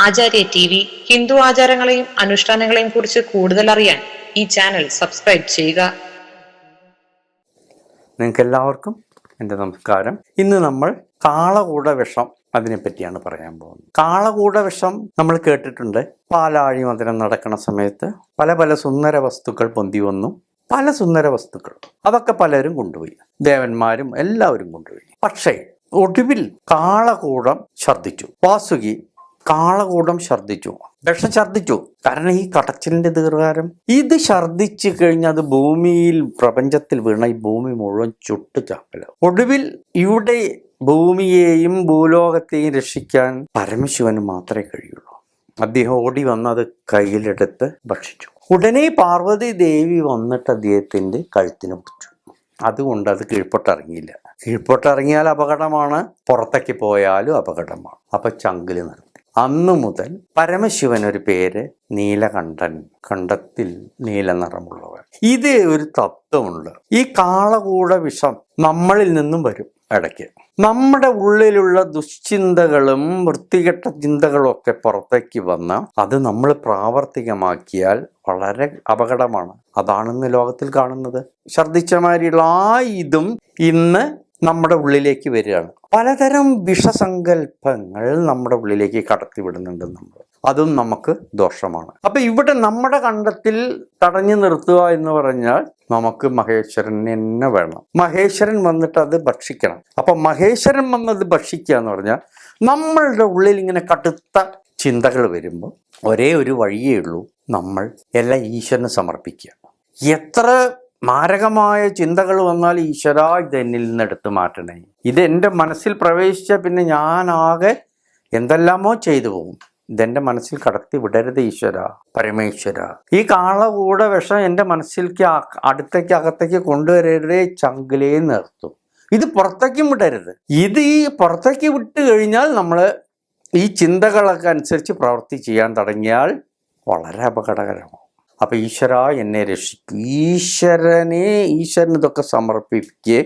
ആചാര്യ T V Hindu ആചാരങ്ങളെയും അനുഷ്ഠാനങ്ങളെയും കുറിച്ച് കൂടുതൽ അറിയാൻ ഈ ചാനൽ സബ്സ്ക്രൈബ് ചെയ്യുക. നിങ്ങൾക്ക് എല്ലാവർക്കും എന്റെ നമസ്കാരം. ഇന്ന് നമ്മൾ കാളകൂട വിഷം അതിനെ പറ്റിയാണ് പറയാൻ പോകുന്നത്. കാളകൂട വിഷം നമ്മൾ കേട്ടിട്ടുണ്ട്. പാലാഴി മന്ദിരം നടക്കുന്ന സമയത്ത് പല പല സുന്ദര വസ്തുക്കൾ പൊന്തി വന്നു. പല സുന്ദര വസ്തുക്കൾ. അതൊക്കെ പലരും കൊണ്ടുപോയി. ദേവന്മാരും എല്ലാവരും കൊണ്ടുപോയി. പക്ഷേ ഒടുവിൽ കാളകൂടം ഛർദ്ദിച്ചു. വാസുകി കാളകൂടം ഛർദ്ദിച്ചു. വിഷം ഛർദ്ദിച്ചു. കാരണം ഈ കടച്ചിലിന്റെ ദീർഘാരം ഇത് ഛർദ്ദിച്ചു കഴിഞ്ഞാൽ അത് ഭൂമിയിൽ പ്രപഞ്ചത്തിൽ വീണ ഈ ഭൂമി മുഴുവൻ ചുട്ടു ചാക്കല ഒടുവിൽ ഇവിടെ ഭൂമിയെയും ഭൂലോകത്തെയും രക്ഷിക്കാൻ പരമശിവന് മാത്രമേ കഴിയുള്ളൂ. അദ്ദേഹം ഓടി വന്നത് കയ്യിലെടുത്ത് ഭക്ഷിച്ചു. ഉടനെ പാർവതി ദേവി വന്നിട്ട് അദ്ദേഹത്തിന്റെ കഴുത്തിന് പിടിച്ചു. അതുകൊണ്ട് അത് കീഴ്പോട്ടിറങ്ങിയില്ല. കീഴ്പോട്ടിറങ്ങിയാൽ അപകടമാണ്. പുറത്തേക്ക് പോയാലും അപകടമാണ്. അപ്പൊ ചങ്കിൽ നിർത്തി അന്നു മുതൽ പരമശിവൻ ഒരു പേര് നീലകണ്ഠൻ കണ്ടത്തിൽ നീല ഇത് ഒരു തത്വമുണ്ട്. ഈ കാളകൂട വിഷം നമ്മളിൽ നിന്നും വരും ഇടയ്ക്ക്. നമ്മുടെ ഉള്ളിലുള്ള ദുശ്ചിന്തകളും വൃത്തികെട്ട ചിന്തകളും ഒക്കെ പുറത്തേക്ക് വന്ന അത് നമ്മൾ പ്രാവർത്തികമാക്കിയാൽ വളരെ അപകടമാണ്. അതാണെന്ന് ലോകത്തിൽ കാണുന്നത്. ഛർദിച്ചമാരിയുള്ള ആ ഇതും ഇന്ന് നമ്മുടെ ഉള്ളിലേക്ക് വരികയാണ്. പലതരം വിഷസങ്കല്പങ്ങൾ നമ്മുടെ ഉള്ളിലേക്ക് കടത്തിവിടുന്നുണ്ട് നമ്മൾ. അതും നമുക്ക് ദോഷമാണ്. അപ്പൊ ഇവിടെ നമ്മുടെ കണ്ടത്തിൽ തടഞ്ഞു നിർത്തുക എന്ന് പറഞ്ഞാൽ നമുക്ക് മഹേശ്വരൻ തന്നെ വേണം. മഹേശ്വരൻ വന്നിട്ട് അത് ഭക്ഷിക്കണം. അപ്പൊ മഹേശ്വരൻ വന്നത് ഭക്ഷിക്കുക എന്ന് പറഞ്ഞാൽ നമ്മളുടെ ഉള്ളിൽ ഇങ്ങനെ കടുത്ത ചിന്തകൾ വരുമ്പോൾ ഒരേ ഒരു വഴിയേ ഉള്ളൂ നമ്മൾ എല്ലാം ഈശ്വരന് സമർപ്പിക്കുക. എത്ര മാരകമായ ചിന്തകൾ വന്നാൽ ഈശ്വര ഇതെന്നിൽ നിന്ന് എടുത്തു മാറ്റണേ. ഇത് മനസ്സിൽ പ്രവേശിച്ച പിന്നെ ഞാനാകെ എന്തെല്ലാമോ ചെയ്തു പോകും. ഇതെന്റെ മനസ്സിൽ കടത്തി വിടരുത് ഈശ്വര പരമേശ്വര. ഈ കാള കൂടെ വിഷം എന്റെ മനസ്സിലേക്ക് അടുത്തേക്ക് അകത്തേക്ക് കൊണ്ടുവരരുതേ ചങ്കിലേ നിർത്തും. ഇത് പുറത്തേക്കും വിടരുത്. ഇത് ഈ പുറത്തേക്ക് വിട്ട് കഴിഞ്ഞാൽ നമ്മൾ ഈ ചിന്തകളൊക്കെ അനുസരിച്ച് പ്രവൃത്തി ചെയ്യാൻ തുടങ്ങിയാൽ വളരെ അപകടകരമാണ് അപ്പൊ ഈശ്വര എന്നെ രക്ഷിക്കും. ഈശ്വരനെ ഈശ്വരന് ഇതൊക്കെ സമർപ്പിക്കുക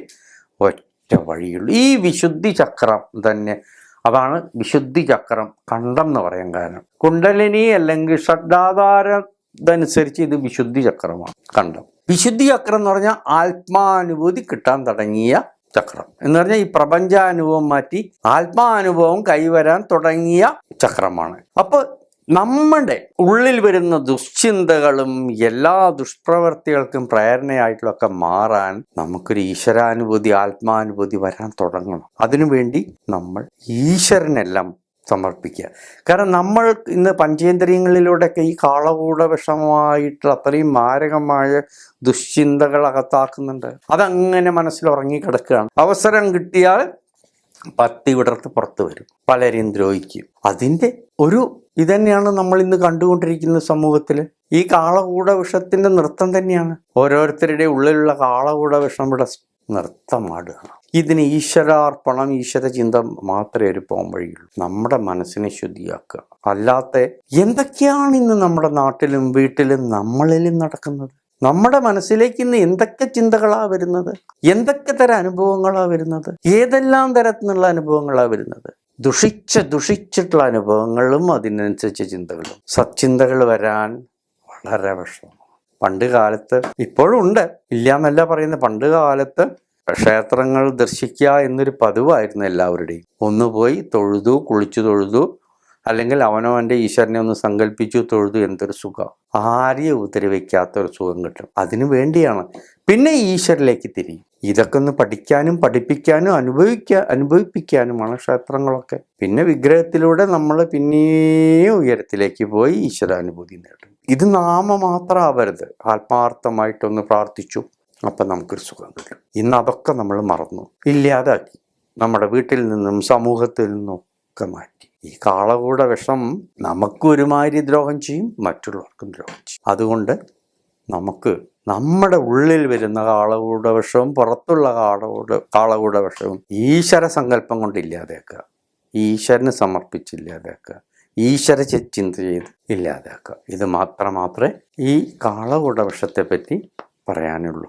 ഒറ്റ വഴിയുള്ളൂ. ഈ വിശുദ്ധി ചക്രം തന്നെ അതാണ് വിശുദ്ധി ചക്രം കണ്ടം എന്ന് പറയാൻ കാരണം. കുണ്ടലിനി അല്ലെങ്കിൽ ഷഡാധാരതനുസരിച്ച് ഇത് വിശുദ്ധി ചക്രമാണ് കണ്ടം. വിശുദ്ധി ചക്രം എന്ന് പറഞ്ഞാൽ ആത്മാനുഭൂതി കിട്ടാൻ തുടങ്ങിയ ചക്രം. എന്ന് പറഞ്ഞാൽ ഈ പ്രപഞ്ചാനുഭവം മാറ്റി ആത്മാനുഭവം കൈവരാൻ തുടങ്ങിയ ചക്രമാണ്. അപ്പൊ നമ്മുടെ ഉള്ളിൽ വരുന്ന ദുശ്ചിന്തകളും എല്ലാ ദുഷ്പ്രവർത്തികൾക്കും പ്രേരണയായിട്ടുള്ളൊക്കെ മാറാൻ നമുക്കൊരു ഈശ്വരാനുഭൂതി ആത്മാനുഭൂതി വരാൻ തുടങ്ങണം. അതിനുവേണ്ടി നമ്മൾ ഈശ്വരനെല്ലാം സമർപ്പിക്കുക. കാരണം നമ്മൾ ഇന്ന് പഞ്ചേന്ദ്രിയങ്ങളിലൂടെയൊക്കെ ഈ കാളകൂട വിഷമമായിട്ടുള്ള അത്രയും മാരകമായ ദുശ്ചിന്തകൾ അകത്താക്കുന്നുണ്ട് അതങ്ങനെ മനസ്സിൽ ഉറങ്ങി കിടക്കുകയാണ് അവസരം കിട്ടിയാൽ പത്തി വിടർത്ത് പുറത്ത് വരും. പലരെയും ദ്രോഹിക്കും. അതിന്റെ ഒരു ഇതന്നെയാണ് നമ്മൾ ഇന്ന് കണ്ടുകൊണ്ടിരിക്കുന്ന സമൂഹത്തിൽ ഈ കാളകൂട വിഷത്തിന്റെ നൃത്തം തന്നെയാണ്. ഓരോരുത്തരുടെ ഉള്ളിലുള്ള കാളകൂട വിഷം ഇവിടെ നൃത്തമാടുകയാണ് ഇതിന് ഈശ്വരാർപ്പണം ഈശ്വര ചിന്ത മാത്രമേ ഒരു പോകാൻ വഴിയുള്ളൂ. നമ്മുടെ മനസ്സിനെ ശുദ്ധിയാക്കുക. അല്ലാത്ത എന്തൊക്കെയാണ് ഇന്ന് നമ്മുടെ നാട്ടിലും വീട്ടിലും നമ്മളിലും നടക്കുന്നത്? നമ്മുടെ മനസ്സിലേക്ക് ഇന്ന് എന്തൊക്കെ ചിന്തകളാ വരുന്നത്? എന്തൊക്കെ തരം അനുഭവങ്ങളാണ് വരുന്നത്? ഏതെല്ലാം തരത്തിലുള്ള അനുഭവങ്ങളാണ് വരുന്നത്? ദുഷിച്ച ദുഷിച്ചിട്ടുള്ള അനുഭവങ്ങളും അതിനനുസരിച്ച് ചിന്തകളും. സച്ചിന്തകൾ വരാൻ വളരെ വിഷമമാണ് പണ്ട് കാലത്ത് ഇപ്പോഴും ഉണ്ട്. ഇല്ല എന്നല്ല പറയുന്നത്. പണ്ട് കാലത്ത് ക്ഷേത്രങ്ങൾ ദർശിക്കുക എന്നൊരു പതിവായിരുന്നു എല്ലാവരുടെയും. ഒന്ന് പോയി തൊഴുതു കുളിച്ചു തൊഴുതു അല്ലെങ്കിൽ അവനവന്റെ ഈശ്വരനെ ഒന്ന് സങ്കല്പിച്ചു തൊഴുതു എന്തൊരു സുഖം. ആരെയും ഉപദ്രവിക്കാത്ത ഒരു സുഖം കിട്ടും. അതിനു വേണ്ടിയാണ്. പിന്നെ ഈശ്വരിലേക്ക് തിരിയും. ഇതൊക്കെ ഒന്ന് പഠിക്കാനും പഠിപ്പിക്കാനും അനുഭവിക്കാ അനുഭവിപ്പിക്കാനുമാണ് ക്ഷേത്രങ്ങളൊക്കെ. പിന്നെ വിഗ്രഹത്തിലൂടെ നമ്മൾ പിന്നെയും ഉയരത്തിലേക്ക് പോയി ഈശ്വരാനുഭൂതി നേടും. ഇത് നാമ മാത്രം ആവരുത് ആത്മാർത്ഥമായിട്ടൊന്ന് പ്രാർത്ഥിച്ചു അപ്പം നമുക്കൊരു സുഖം കിട്ടും. ഇന്ന് അതൊക്കെ നമ്മൾ മറന്നു. ഇല്ലാതാക്കി. നമ്മുടെ വീട്ടിൽ നിന്നും സമൂഹത്തിൽ നിന്നും ഒക്കെ മാറ്റി. ഈ കാളകൂട വിഷം നമുക്ക് ഒരുമാതിരി ദ്രോഹം ചെയ്യും മറ്റുള്ളവർക്കും ദ്രോഹം ചെയ്യും. അതുകൊണ്ട് നമുക്ക് നമ്മുടെ ഉള്ളിൽ വരുന്ന കാളകൂട വിഷവും പുറത്തുള്ള കാളകൂട കാളകൂട വിഷവും ഈശ്വര സങ്കല്പം കൊണ്ട് ഈശ്വരന് സമർപ്പിച്ചില്ലാതാക്കുക ഈശ്വര ചിന്ത ചെയ്ത് ഇല്ലാതാക്കുക ഇത് മാത്രം മാത്രമേ ഈ കാളകൂട വിഷത്തെ പറ്റി പറയാനുള്ളൂ.